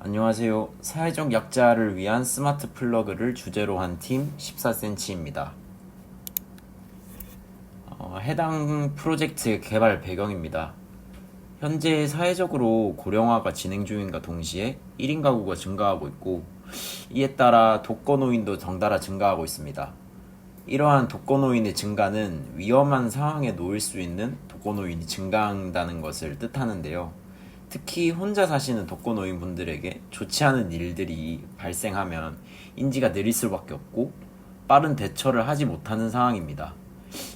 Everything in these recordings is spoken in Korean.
안녕하세요. 사회적 약자를 위한 스마트 플러그를 주제로 한 팀 14cm입니다. 어, 해당 프로젝트 개발 배경입니다. 현재 사회적으로 고령화가 진행 중인과 동시에 1인 가구가 증가하고 있고 이에 따라 독거노인도 덩달아 증가하고 있습니다. 이러한 독거노인의 증가는 위험한 상황에 놓일 수 있는 독거노인이 증가한다는 것을 뜻하는데요. 특히 혼자 사시는 독거노인 분들에게 좋지 않은 일들이 발생하면 인지가 느릴 수밖에 없고 빠른 대처를 하지 못하는 상황입니다.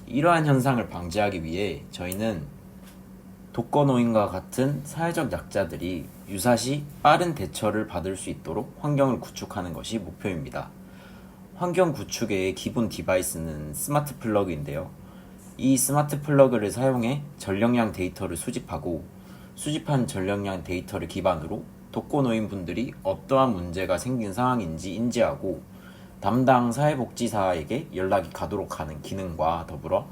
이러한 현상을 방지하기 위해 저희는 독거노인과 같은 사회적 약자들이 유사시 빠른 대처를 받을 수 있도록 환경을 구축하는 것이 목표입니다. 환경 구축의 기본 디바이스는 스마트 플러그인데요. 이 스마트 플러그를 사용해 전력량 데이터를 수집하고 수집한 전력량 데이터를 기반으로 독거노인 분들이 어떠한 문제가 생긴 상황인지 인지하고 담당 사회복지사에게 연락이 가도록 하는 기능과 더불어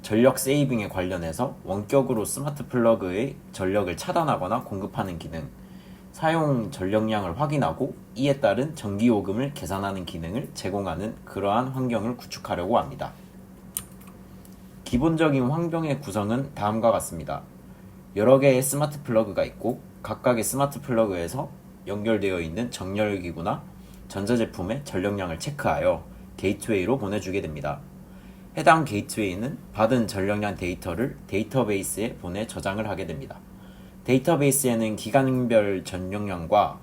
전력 세이빙에 관련해서 원격으로 스마트 플러그의 전력을 차단하거나 공급하는 기능, 사용 전력량을 확인하고 이에 따른 전기요금을 계산하는 기능을 제공하는 그러한 환경을 구축하려고 합니다. 기본적인 환경의 구성은 다음과 같습니다. 여러 개의 스마트 플러그가 있고 각각의 스마트 플러그에서 연결되어 있는 정렬기구나 전자제품의 전력량을 체크하여 게이트웨이로 보내주게 됩니다. 해당 게이트웨이는 받은 전력량 데이터를 데이터베이스에 보내 저장을 하게 됩니다. 데이터베이스에는 기간별 전력량과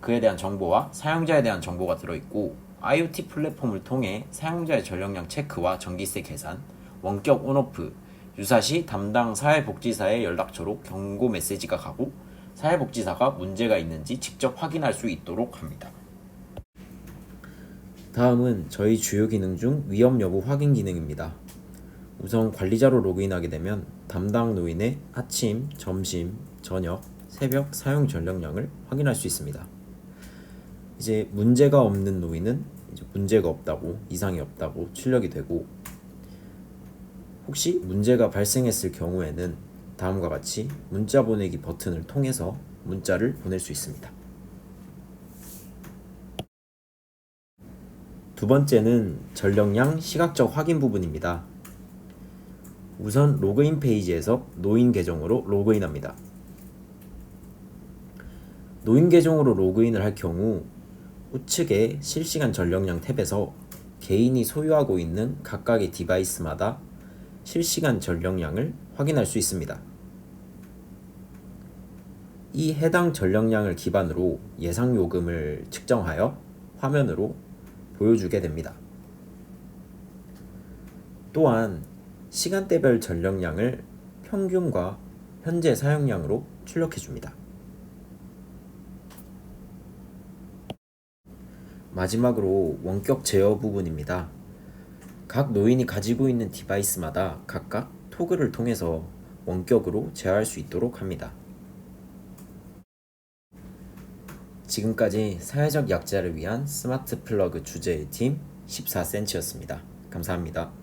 그에 대한 정보와 사용자에 대한 정보가 들어있고 IoT 플랫폼을 통해 사용자의 전력량 체크와 전기세 계산, 원격 온오프, 유사시 담당 사회복지사의 연락처로 경고 메시지가 가고 사회복지사가 문제가 있는지 직접 확인할 수 있도록 합니다. 다음은 저희 주요 기능 중 위험 여부 확인 기능입니다. 우선 관리자로 로그인하게 되면 담당 노인의 아침, 점심, 저녁, 새벽 사용 전력량을 확인할 수 있습니다. 이제 문제가 없는 노인은 이제 문제가 없다고 이상이 없다고 출력이 되고 혹시 문제가 발생했을 경우에는 다음과 같이 문자 보내기 버튼을 통해서 문자를 보낼 수 있습니다. 두 번째는 전력량 시각적 확인 부분입니다. 우선 로그인 페이지에서 노인 계정으로 로그인합니다. 노인 계정으로 로그인을 할 경우 우측의 실시간 전력량 탭에서 개인이 소유하고 있는 각각의 디바이스마다 실시간 전력량을 확인할 수 있습니다. 이 해당 전력량을 기반으로 예상 요금을 측정하여 화면으로 보여주게 됩니다. 또한 시간대별 전력량을 평균과 현재 사용량으로 출력해 줍니다. 마지막으로 원격 제어 부분입니다. 각 노인이 가지고 있는 디바이스마다 각각 토글을 통해서 원격으로 제어할 수 있도록 합니다. 지금까지 사회적 약자를 위한 스마트 플러그 주제의 팀 14cm였습니다. 감사합니다.